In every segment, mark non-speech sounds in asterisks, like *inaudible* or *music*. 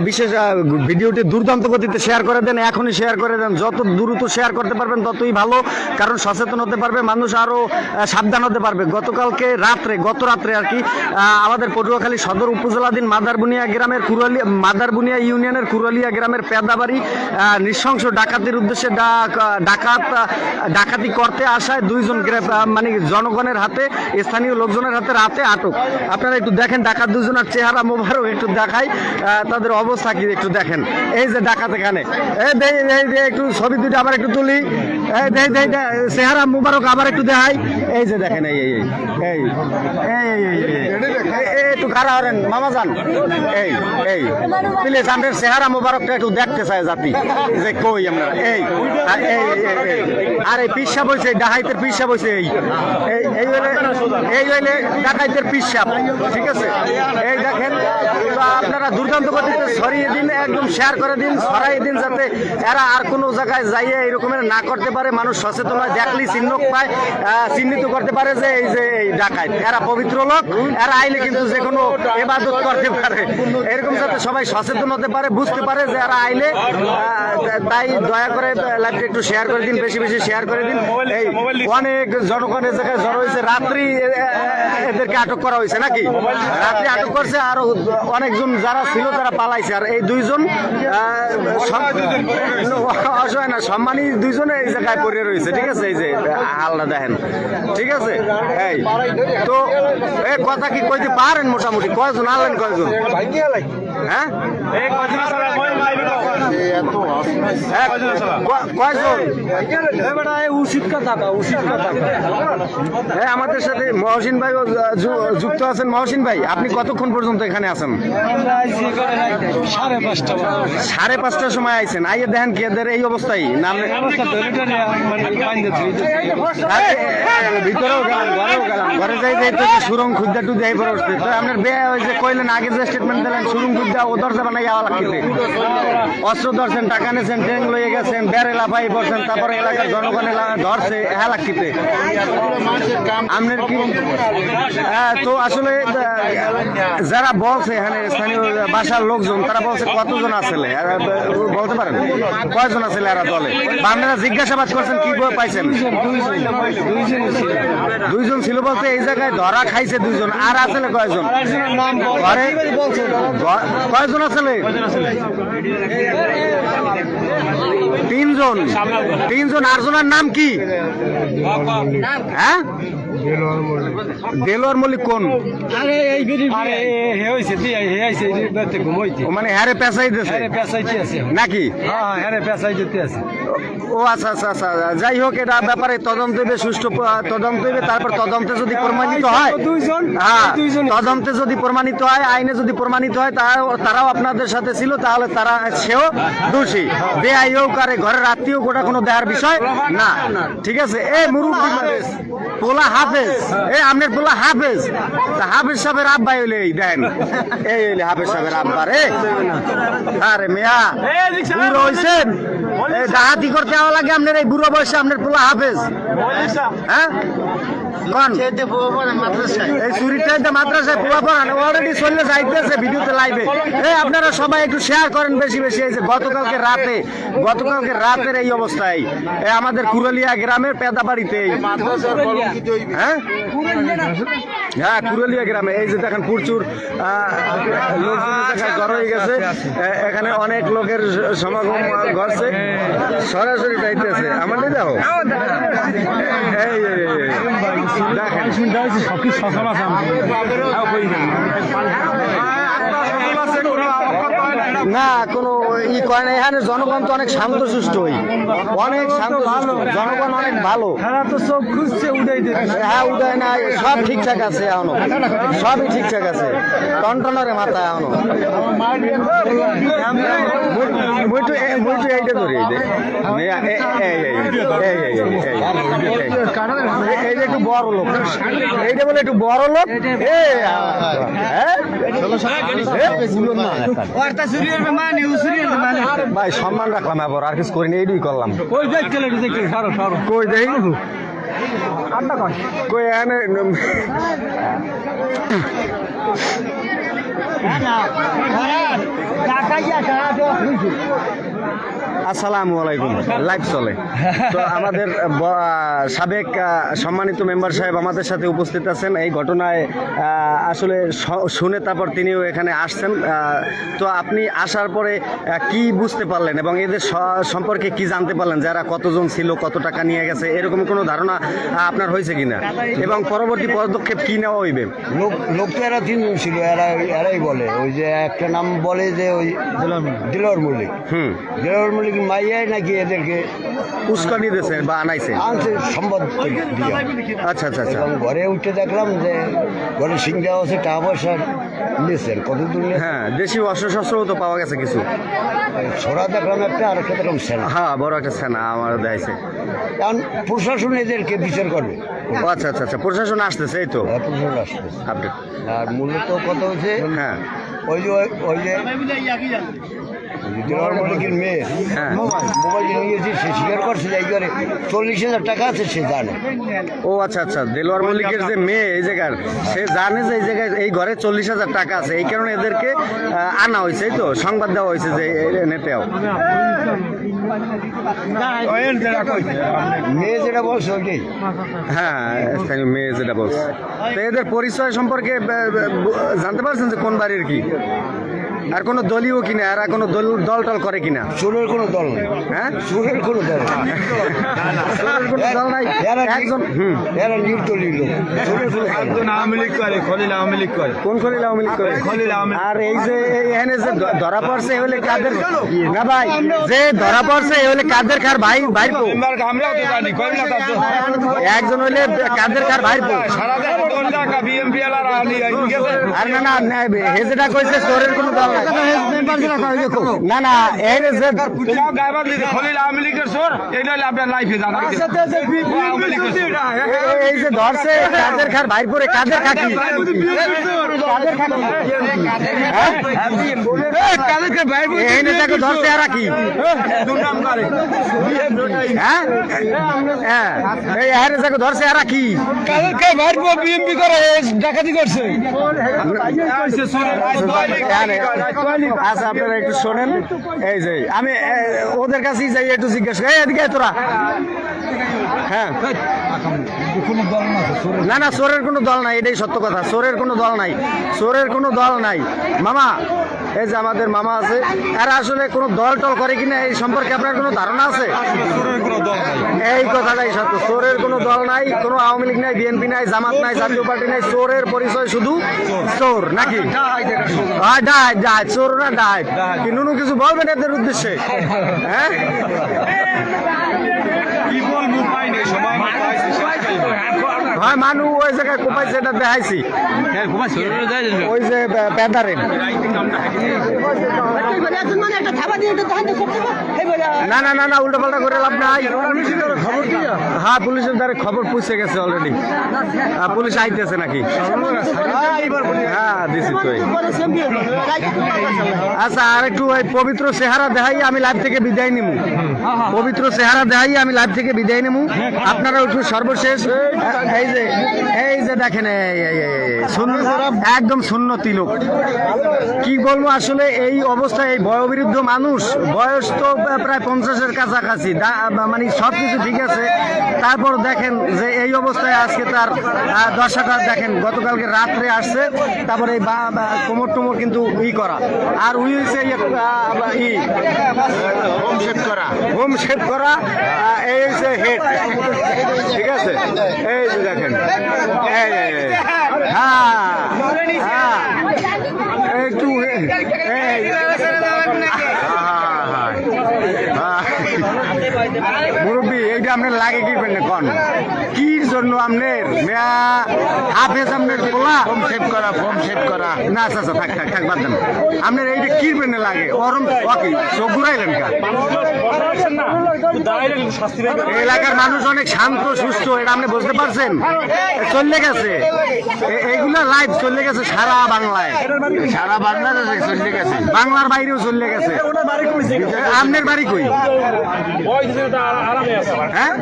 বিশেষ ভিডিওটি দুর্দান্ত গতিতে শেয়ার করে দেন এখনই শেয়ার করে দেন। যত দ্রুত শেয়ার করতে পারবেন ততই ভালো। কারণ সচেতন হতে পারবে মানুষ আরও আহ, সাবধান হতে পারবে। গতকালকে রাত্রে গত রাত্রে আর কি আমাদের পটুয়াখালী সদর উপজেলাধীন মাদারবুনিয়া গ্রামের কুরালিয়া মাদারবুনিয়া ইউনিয়নের কুরালিয়া গ্রামের পেদাবাড়ি নৃশংস ডাকাতির উদ্দেশ্যে ডাক- ডাকাত ডাকাতি করতে আসায় দুইজন মানে জনগণের হাতে স্থানীয় লোকজনের হাতে রাতে আটক। আপনারা একটু দেখেন ডাকাত দুজনের চেহারা মোবারক একটু আহ, তাদের অবস্থা কি একটু দেখেন এই যে ডাকাতে কানে একটু ছবি দুটো আবার একটু তুলি চেহারা মুবারক আবার একটু দেখাই এই যে দেখেন এই এই এই এই একটু খারাপ হরেন মামা যান এই এই প্লিজ আমাদের চেহারা মুবারকটা একটু দেখতে চায় জাতি যে কই আমরা এই এই আর এই পিসা হয়েছে ডাকাইতের পিসা হয়েছে এই এই হইলে এই হইলে ডাকাইতের ঠিক আছে এই দেখেন আপনারা দুর্দান্ত গতিতে ছড়িয়ে দিন একদম শেয়ার করে দিন ছড়াই দিন যাতে এরা আর কোনো জায়গায় যাইয়ে এরকমের না করতে পারে মানুষ সচেতন হয় দেখলেই চিহ্ন পায় চিহ্নিত করতে পারে যে এই যে এই ডাকাইত এরা পবিত্র লোক এরা আইলে কিন্তু যে কোনো এবাদত করতে পারে। এরকম যাতে সবাই সচেতন হতে পারে বুঝতে পারে যে এরা আইলে তাই দয়া করে লাইভটা একটু শেয়ার করে দিন বেশি বেশি শেয়ার করে দিন। এই অনেক জনগণ জনগণের জায়গায় জড়ো হয়েছে রাত্রি এ, এ, এদেরকে আটক করা হয়েছে নাকি? রাত্রি আটক করছে আর অনেকজন যারা ছিল তারা পালাইছে। আর এই দুইজন অসহায় না, সম্মানী দুইজনে এই জায়গায় পড়ে রয়েছে, ঠিক আছে? এই যে হালটা দেখেন, ঠিক আছে? এই, তো এই কথা কি কইতে পারেন মোটামুটি? কয়জন আনলেন কয়জন? হ্যাঁ? আমাদের সাথে মহসিন ভাই যুক্ত আছেন। মহসিন ভাই আপনি কতক্ষণ পর্যন্ত এখানে আছেন? সাড়ে পাঁচটার সময় আইছেন। আইয়ে দেখেন কি এদের এই অবস্থায় নাম মানে ভিতরেও গেলাম ঘরেও গেলাম। ঘরে যাই যাই তো সুরং খুদ্দা টুদ্দা এই পরে আপনার বে ওই যে কইলেন আগে যে স্টেটমেন্ট দিলেন সুরং খুদ্দা ও দরজা বানাই আওয়া লাগছে অস্ত্র ধরছেন, টাকা নিয়েছেন ট্রেন লয়ে গেছেন বেড়ে লাফাই পড়ছেন, তারপরে এলাকার জনগণ ধরছে হ্যাঁ লাগছে আপনার কি তো আসলে যারা বলছে এখানে স্থানীয় বাসার লোকজন, তারা বলছে কতজন আসলে বলতে পারেন? কয়জন আসলে এরা দলে? আপনারা জিজ্ঞাসাবাদ করছেন, কি বই পাইছেন? দুইজন ছিল বলতে এই জায়গায় ধরা খাইছে দুইজন, আর আসলে কয়জন? ঘরে কয়জন ছেলে তিনজন। তিনজন আরজনের নাম কি? হ্যাঁ? দেলোয়ার মল্লিক কোন? মানে হ্যারে পেশাই দিয়েছে নাকি? ও আচ্ছা, আচ্ছা আচ্ছা আচ্ছা যাই হোক এটা ব্যাপারে তদন্ত হইবে সুষ্ঠু তদন্ত হইবে তারপর তদন্তে যদি প্রমাণিত হয় হ্যাঁ তদন্তে যদি প্রমাণিত হয় আইনে যদি প্রমাণিত হয় তার তারাও আপনাদের সাথে ছিল তাহলে তারা সেও দোষী। বেআই হোক আর ঘরের আত্মীয় গোটা কোনো দেওয়ার বিষয় না। ঠিক আছে? এ মুরুব্বি পোলা হাফেজ। এ আপনার পোলা হাফেজ। তা হাফেজ সাহেবের আব্বাই হইলে এই দেন। এই হইলে হাফেজ সাহেবের আব্বা রে। আরে মিয়া বুড়ো হইছেন? ডাহাতি করতে যাওয়া লাগে আপনার এই বুড়ো বয়সে আপনার পোলা হাফেজ। হ্যাঁ? এই চুরিটাইতে মাদ্রাসায় পোলা পড়ান অলরেডি চললে যাইতেছে ভিডিওতে লাইভে এই আপনারা সবাই একটু শেয়ার করেন বেশি বেশি। এই যে গতকালকে রাতে গতকালকে রাতের এই অবস্থায়। এই আমাদের কুরলিয়া গ্রামের পেদাবাড়িতে হ্যাঁ? হ্যাঁ কুরলিয়া গ্রামে। এই যে দেখেন প্রচুর লোকজনের হয়ে গেছে। এখানে অনেক লোকের সমাগম ঘটছে। সরাসরি যাইতেছে। এই, এই, এই। দেখেন। আছে না? কোনো ই করে না এখানে জনগণ তো অনেক শান্ত সুস্থ হই অনেক শান্ত ভালো। জনগণ অনেক ভালো। খেলা তো সব খুঁজছে দেবে। হ্যাঁ উদয় না সব ঠিকঠাক আছে এখনও। সবই ঠিকঠাক আছে। টনটনরে মাথা এখনও। তো মুই তো এইটা ধরে এই এই একটু বড় লোক এইটা বলে একটু বড় লোক ভাই সম্মান রাখলাম এবার আর কিছু করিনি এইটুই করলাম কই দেখ কই ના ના. કાકા ગયા. আসসালামু আলাইকুম। লাইভ চলে। তো আমাদের সাবেক সম্মানিত মেম্বার সাহেব আমাদের সাথে উপস্থিত আছেন। এই ঘটনায় আসলে শুনে তারপর তিনিও এখানে আসছেন। তো আপনি আসার পরে কি বুঝতে পারলেন এবং এদের সম্পর্কে কি জানতে পারলেন? যারা কতজন ছিল কত টাকা নিয়ে গেছে এরকম কোনো ধারণা আপনার হয়েছে কিনা? এবং পরবর্তী পদক্ষেপ কি নেওয়া হইবে? লোক লোক তো এরা তিনজন ছিল এরা এরাই বলে। ওই যে একটা নাম বলে যে ওই দিলর মল্লিক। হুম। দিলর মল্লিক মাইয়াই নাকি এদেরকে উস্কানি দিয়েছে বা আনাইছে? আনছে সম্বাদ আচ্ছা আচ্ছা আচ্ছা। এবং ঘরে উঠে দেখলাম যে ঘরে সিং দেওয়া আছে টাকা পয়সা নিয়েছেন। কত দূর হ্যাঁ দেশি অস্ত্রশস্ত্রও তো পাওয়া গেছে কিছু। ছোড়া দেখলাম একটা আর একটা দেখলাম সেনা। হ্যাঁ বড় একটা সেনা আমার দেখাইছে কারণ প্রশাসন এদেরকে বিচার করবে। আচ্ছা আচ্ছা আচ্ছা প্রশাসন আসতেছে এই তো। আর প্রশাসন আসবে আপডেট আর মূলত কথা হচ্ছে হ্যাঁ। ওই যে ওই যে মেয়ে? হ্যাঁ। মোবাইল মোবাইল সে স্বীকার করছে এই ঘরে চল্লিশ হাজার টাকা আছে সে জানে। ও আচ্ছা আচ্ছা দেলোয়ার মল্লিকের যে মেয়ে এই জায়গার সে জানে যে এই জায়গায় এই ঘরে চল্লিশ হাজার টাকা আছে এই কারণে এদেরকে আনা হয়েছে তো সংবাদ দেওয়া হয়েছে যে নেতেও মেয়ে যেটা বলছে ওইটাই হ্যাঁ মেয়ে যেটা বলছে। তো এদের পরিচয় সম্পর্কে জানতে পারছেন যে কোন বাড়ির কি? আর কোনো দলীয় কিনা আর কোনো দল দল টল করে কিনা? চোরের কোনো দল নেই। হ্যাঁ? চোরের কোনো দল চোরের কোনো দল নাই। একজন হুম এরা নির্দলীয় লোক। চোরের কোনো নেই। আওয়ামী লীগ করে খলিল আওয়ামী লীগ করে। কোন খলিল আওয়ামী লীগ করে? খলিল আওয়ামী আর এই যে এখানে যে ধরা পড়ছে হলে কাদের না ভাই যে ধরা পড়ছে হলে কাদের কার ভাই ভাই পো তো জানি কই না তার একজন হইলে কাদের কার ভাই পো সারা দেশ দল জায়গা বিএমপি এলার আর না না না, হে যেটা কইছে কোনো দল নাই। না না এই যে যাও গায়বান দিতে খলিল আওয়ামী লীগের চোর এটা হলে আপনার লাইফে জানা গেছে। ও আওয়ামী লীগের চোর। এই- এই যে ধরছে কাদের খার ভাই পরে কাদের খাকি কাদের খাকি? এই নেতাকে ধরছে আর কি দুর্নাম করে। হ্যাঁ হ্যাঁ এই ধরছে আর কি কাদেরকে মারবো বিএমপি করে ডাকাতি করছে। আচ্ছা আপনারা একটু শোনেন এই যে আমি ওদের কাছেই যাই একটু জিজ্ঞেস এদিকে তোরা। হ্যাঁ। না না চোরের কোনো দল নাই এটাই সত্য কথা। চোরের কোনো দল নাই। চোরের কোনো দল নাই। মামা এই যে আমাদের মামা আছে এরা আসলে কোনো দল টল করে কিনা এই সম্পর্কে আপনার কোনো ধারণা আছে? এই কথাটাই সত্য। চোরের কোনো দল নাই কোনো আওয়ামী লীগ নাই বিএনপি নাই জামাত নাই জাতীয় পার্টি নাই চোরের পরিচয় শুধু চোর। নাকি? হ্যাঁ ডাই ডাই চোর না ডাই? কি নুনু কিছু বলবেন এদের উদ্দেশ্যে? হ্যাঁ? কি বলব পাই নাই হয় মানু ওই জায়গায় কোপাই সেটা দেখাইছি। ওই যে পেদারে না না না না উল্টো পাল্টা করে লাভ নাই। হ্যাঁ পুলিশের দ্বারা খবর পুষে গেছে অলরেডি পুলিশ আইতেছে নাকি? হ্যাঁ দিছি তো আচ্ছা আর একটু ওই পবিত্র চেহারা দেখাই আমি লাইভ থেকে বিদায় নিমু। পবিত্র চেহারা দেখাই আমি লাইভ থেকে বিদায় নিমু। আপনারা একটু সর্বশেষ। এই যে এই যে দেখেন একদম শূন্য তিলক। কি বলব আসলে এই অবস্থায় এই বয়োবৃদ্ধ মানুষ বয়স তো প্রায় পঞ্চাশের কাছাকাছি। মানে সব কিছু ঠিক আছে। তারপর দেখেন যে এই অবস্থায় আজকে তার দশাটা দেখেন গতকালকে রাত্রে আসছে তারপরে এই কোমর টোমর কিন্তু ই করা। আর উই ই হোম করা। হোম শেপ করা এই হচ্ছে হেড ঠিক আছে? এই যে। হ্যাঁ হ্যাঁ। একটু মুরব্বী এইটা আপনার লাগে কি কন? জন্য আপনার মেয়া হাফেজ আপনার পোলা। ফোম সেট করা ফোম সেট করা। না আচ্ছা আচ্ছা থাক থাক থাক, বাদ দেন। আপনার এইটা কি পেনে লাগে? অরম ওকে চোখ ঘুরাইলেন কা? এলাকার মানুষ অনেক শান্ত, সুস্থ, এটা আপনি বুঝতে পারছেন? চলে গেছে। এইগুলা লাইভ চলে গেছে সারা বাংলায়। সারা বাংলাদেশে চলে গেছে। বাংলার বাইরেও চলে গেছে। আপনার বাড়ি কই? হ্যাঁ?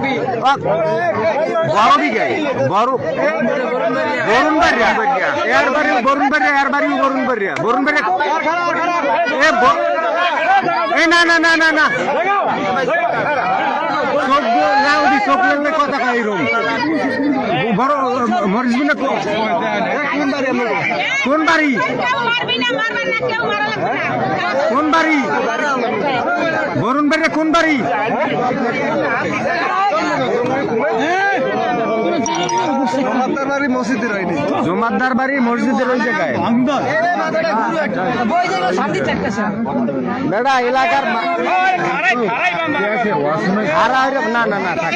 বরুণ বাড়িয়া। এর বাড়ি বরুণ বাড়িয়া, এর বাড়ি বরুণ বাড়িয়া। বরুণ বাড়িয়া এ না না না না না। চোখ লাগলে কথা খাই রুম। বড় মরিস না কোন বাড়ি? কোন বাড়ি? লাগবে না কোন বাড়ি? 送给孔文 বরুণ বাড়ি কোন বাড়ি জমাদ্দার বাড়ি মসজিদের ওই জায়গায়? এলাকার না না না থাক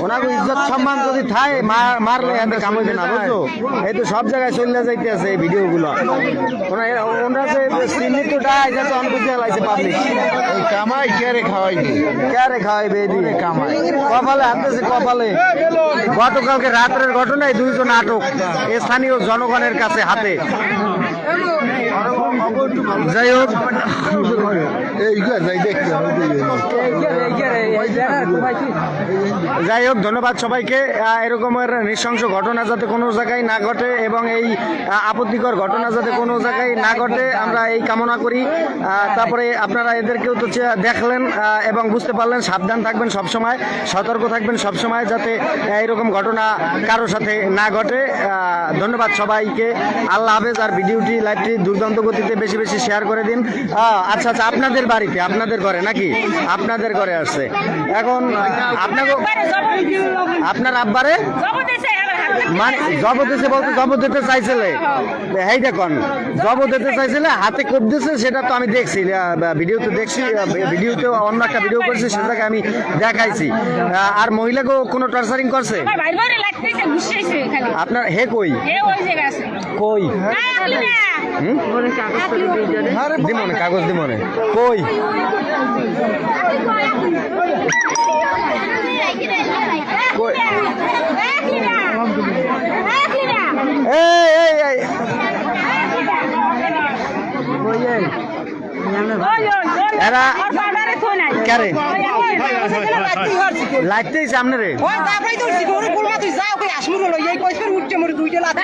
ওনাকে ইজ্জত সম্মান যদি থাকে মার- মারলে এতে কাম না বুঝছ? এই তো সব জায়গায় চলে যাইতে আছে এই ভিডিও গুলো ওনারা যে চিহ্নিতটা এটা তো অনবুঝে লাইছে পাবলিক কামাই কে রে খাওয়াইনি খাওয়াইবে এদিকে কামাই। কপালে গতকালকে রাত্রের ঘটনায় দুইজন আটক স্থানীয় জনগণের কাছে হাতে। যাই হোক যাই হোক ধন্যবাদ সবাইকে এরকমের নৃশংস ঘটনা যাতে কোনো জায়গায় না ঘটে এবং এই আপত্তিকর ঘটনা যাতে কোনো জায়গায় না ঘটে আমরা এই কামনা করি তারপরে আপনারা এদেরকেও তো দেখলেন এবং বুঝতে পারলেন সাবধান থাকবেন সবসময় সতর্ক থাকবেন সবসময় যাতে আহ, এরকম ঘটনা কারোর সাথে না ঘটে ধন্যবাদ সবাইকে আল্লাহ হাফেজ আর ভিডিওটি লাইভটি দুর্দান্ত গতিতে বেশি বেশি শেয়ার করে দিন আচ্ছা আচ্ছা আপনাদের বাড়িতে আপনাদের ঘরে নাকি আপনাদের ঘরে আসছে এখন আপনাকে আপনার আব্বারে মানে জব দিতে বলতে জব দিতে চাইছিলে এই দেখুন জব দিতে চাইছিলে হাতে কোপ দিছে সেটা তো আমি দেখছি ভিডিওতে দেখছি ভিডিওতে অন্য একটা ভিডিও করছি সেটাকে আমি দেখাইছি আর মহিলাকেও কোনো টর্চারিং করছে আপনার হে কই লাগতেছে ঘুষাইছে কাগজ দিমনে। হে কই? এ ওই জায়গা আছে কই রাখলি না হুম দিমনে কাগজ দিমনে কই কই রাখলি না রাখলি না এই এই এই ওই ওই ওই এরা ওর বাবারে ফোন আই কারে লাইটতেই সামনে রে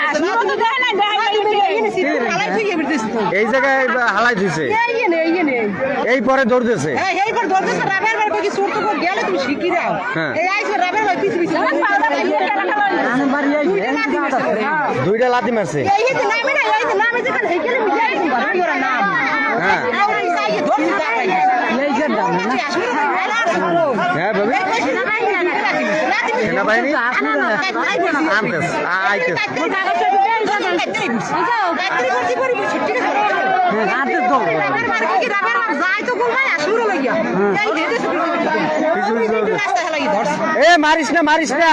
আসলে তো দেয় না দেয় এই জায়গায় হালাই দিছে এই পরে দৌড়তেছে হ্যাঁ দুইটা লাথি মারছে হ্যাঁ হ্যাঁ ভাবি সেনাবাহিনী আনতেস আইতেস এ মারিস না মারিস না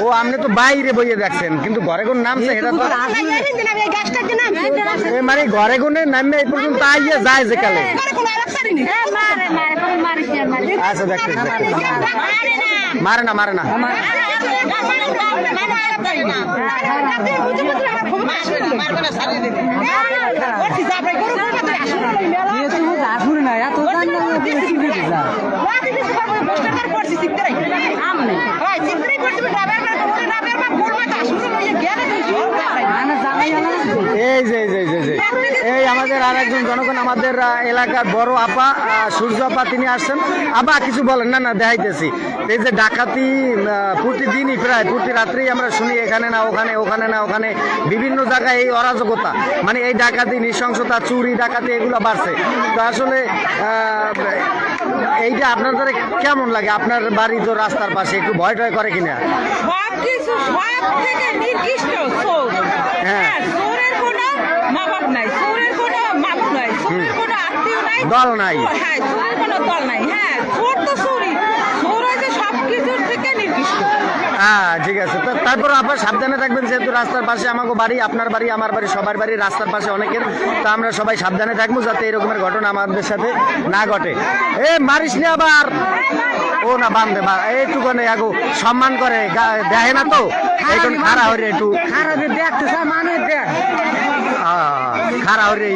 ও আপনি তো বাইরে বইয়ে দেখছেন কিন্তু ঘরে কোন নামছে এটা তো মানে ঘরে কোনে নামে এই পর্যন্ত আইয়ে যায় যে কালে মারে না মারে করে মারিস না মারিস আচ্ছা দেখতে দেখতে মারে না মারে না এই যে এই যে এই যে, যে এই আমাদের আর একজন জনগণ আমাদের এলাকার বড় আপা সূর্য আপা তিনি আসছেন। আপা কিছু বলেন না না দেখাইতেছি। এই যে ডাকাতি প্রতিদিনই প্রায় প্রতি রাত্রেই আমরা শুনি এখানে না ওখানে ওখানে না ওখানে বিভিন্ন জায়গায় এই অরাজকতা। মানে এই ডাকাতি নৃশংসতা চুরি ডাকাতি এগুলো বাড়ছে। তো আসলে এইটা আপনাদের কেমন লাগে? আপনার বাড়ি তো রাস্তার পাশে একটু ভয় টয় করে কিনা? নির্দিষ্ট হ্যাঁ। হ্যাঁ কোনো নাই কোনো মাপ নাই চোরের কোনো আত্মীয় নাই। দল নাই। হ্যাঁ কোনো দল নাই। হ্যাঁ সৌর তো চুরি সৌর হয়েছে সব কিছুর থেকে নির্দিষ্ট। হ্যাঁ ঠিক আছে। তো তারপর আপনার সাবধানে থাকবেন যেহেতু রাস্তার পাশে আমাকে বাড়ি আপনার বাড়ি আমার বাড়ি সবার বাড়ি রাস্তার পাশে অনেকের। তা আমরা সবাই সাবধানে থাকব যাতে এরকমের ঘটনা আমাদের সাথে না ঘটে। এ মারিস না আবার। ও না বান্ধে বা এইটুখানে আগো সম্মান করে। দেখে না তো? এখন খারা হরে একটু। খারা হরে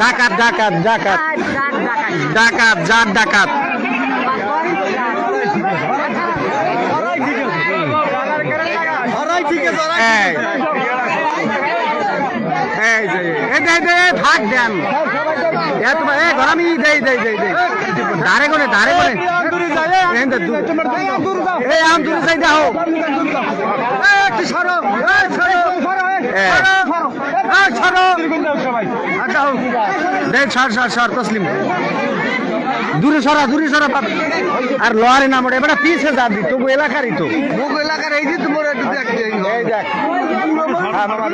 ডাকাত ডাকাত ডাকাত। ডাকাত। জাত ডাকাত। এই। যে, এই দে, দে, থাক দেন এ তোমার এ গরমি এ, আচ্ছা সর সর সর তসলিম দূরে সরা দূরে সরা বাপ। আর লোয়ারে নাম ওটা এবার পিছে যা দি তবু এলাকারই তো। মুখ এলাকার এই যে তোমার একটু দেখতে দেখ।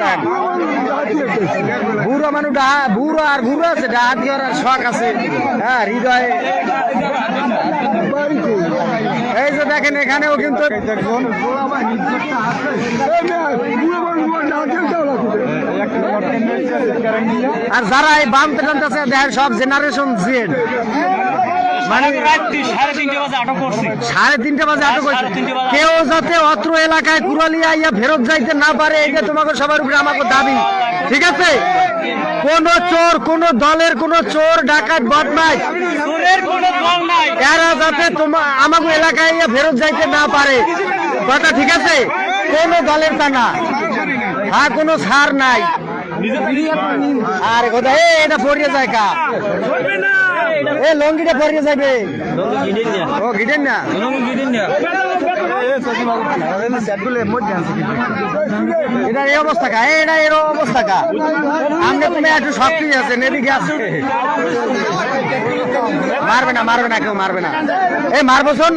হ্যাঁ। বুড়ো মানুষ ডা বুড়ো আর বুড়ো আছে ডাহাত দিয়ে ওর শখ আছে। হ্যাঁ হৃদয়ে। এই যে দেখেন এখানেও কিন্তু আর যারা এই বাম টানতেছে দেখেন সব জেনারেশন জেড মানে সাড়ে তিনটে বাজে আটক করছে। কেউ যাতে অত্র এলাকায় কুরালিয়া ইয়া ফেরত যাইতে না পারে এটা তোমাকে সবার উপরে আমাকে দাবি। ঠিক আছে? কোন চোর কোন দলের কোন চোর ডাকাত বদমাইশ এরা যাতে তোমার আমাকে এলাকায় ইয়া ফেরত যাইতে না পারে। কথা ঠিক আছে? কোন দলের তা না। হ্যাঁ কোনো সার নাই। আর কথা এটা পড়িয়ে যায় কা? এ লঙ্গিটা পড়িয়ে যাবে ও গিটেন না এটা এই অবস্থা কা? এটা এর অবস্থা কা? আমনে তুমি একটু সক্রিয় আছে এদিকে আছে মারবে না মারবে না কেউ মারবে না। এ মারবো শোন?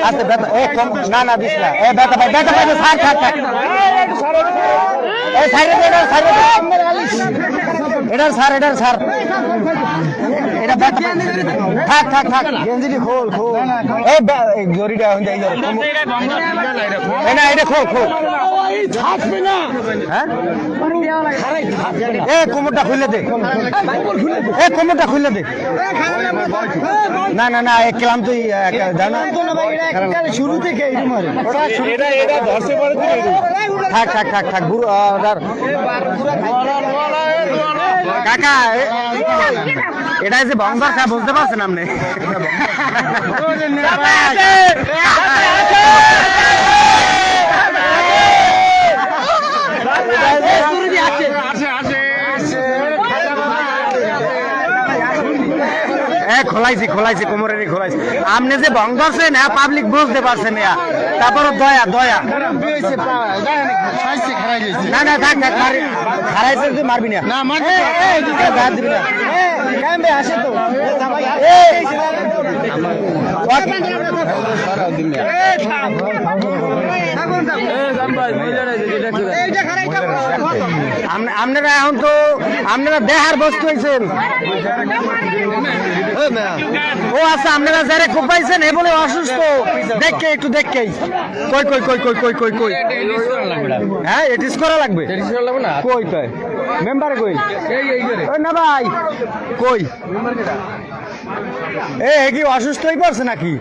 আচ্ছা, বেতা- এ, কম- না না দিস না। এ বেতা ভাই বেতা ভাই থাক থাক থাক এ সাইডে এটা সাইডে এটার সার এটার স্যার এটা থাক থাক থাক। গেঞ্জিটি খোল খোল। এই বে- এই গড়িটা না এটা খোল। খোল হ্যাঁ? এ কোমরটা খুলে দে। এ কোমরটা খুলে দে। না না না এ কেলাম তুই শুরু থেকে থাক থাক থাক কাকা এটা যে বংশার খায় বুঝতে পারছেন আপনি? *laughs* *laughs* *laughs* খোলাইছি খোলাইছি কোমরেরই খোলাইছি। আপনি যে ভঙ্গ করছেন হ্যাঁ পাবলিক বুঝতে পারছেন ইয়া তারপরে দয়া দয়া। না না থাক থাক মারি হারাইছে তুই মারবি না। না মার দিবি না। আসে তো আপনারা এখন তো আপনারা দেহার বস্তু হয়েছেন ও আচ্ছা আপনারা যারা কোপাইছেন এ বলে অসুস্থ দেখকে একটু দেখকে। কই কই কই কই কই কই কই? হ্যাঁ এটিস করা লাগবে। কই কই? মেম্বার কই? না ভাই? কই? এ কি অসুস্থ হয়ে পড়ছে নাকি?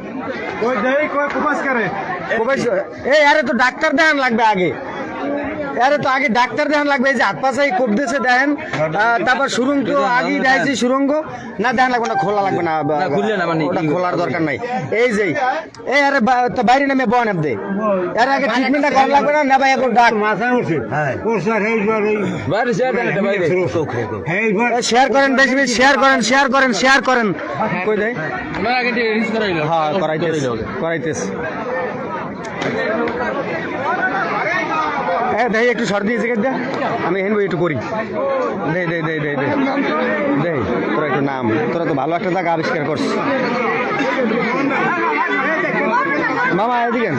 কোপাইছে? এই আরে তো ডাক্তার দেখান লাগবে আগে। আরে তো আগে ডাক্তার দেখান লাগবে এই যে হাত পাশে কোপ দিয়েছে দেখেন তারপর সুরঙ্গ তো আগেই দেখাইছি সুরঙ্গ। না দেখান লাগবে না খোলা লাগবে না খুললে না মানে ওটা খোলার দরকার নাই। এই যে এই আরে তো বাইরে নামে বন দে। এর আগে ট্রিটমেন্টটা করা লাগবে না না ভাই এখন ডাক। শেয়ার করেন বেশি বেশি শেয়ার করেন শেয়ার করেন শেয়ার করেন। কই দেয়? হ্যাঁ করাইতেছ করাইতেছ। হ্যাঁ দেই একটু সর্দি এসে দে। আমি হেনবো, একটু করি। দে দে তোরা একটু নাম। তোরা তো ভালো একটা জায়গা আবিষ্কার করছিস। মামা, এদিকে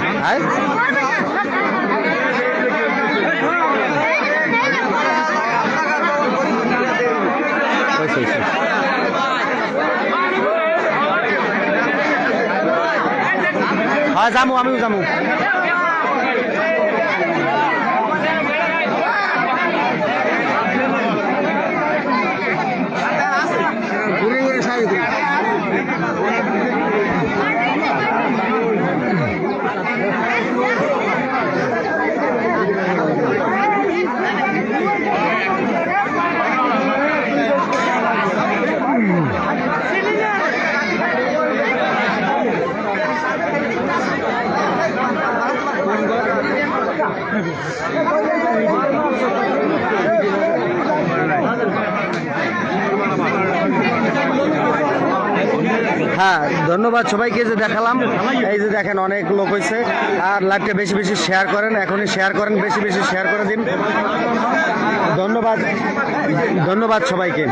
হয়েছে। হ্যাঁ যামু, আমিও যামু। হ্যাঁ ধন্যবাদ সবাইকে যে দেখালাম। এই যে দেখেন অনেক লোক হয়েছে। আর লাইভটা বেশি বেশি শেয়ার করেন, এখনই শেয়ার করেন, বেশি বেশি শেয়ার করে দিন। ধন্যবাদ ধন্যবাদ সবাইকে।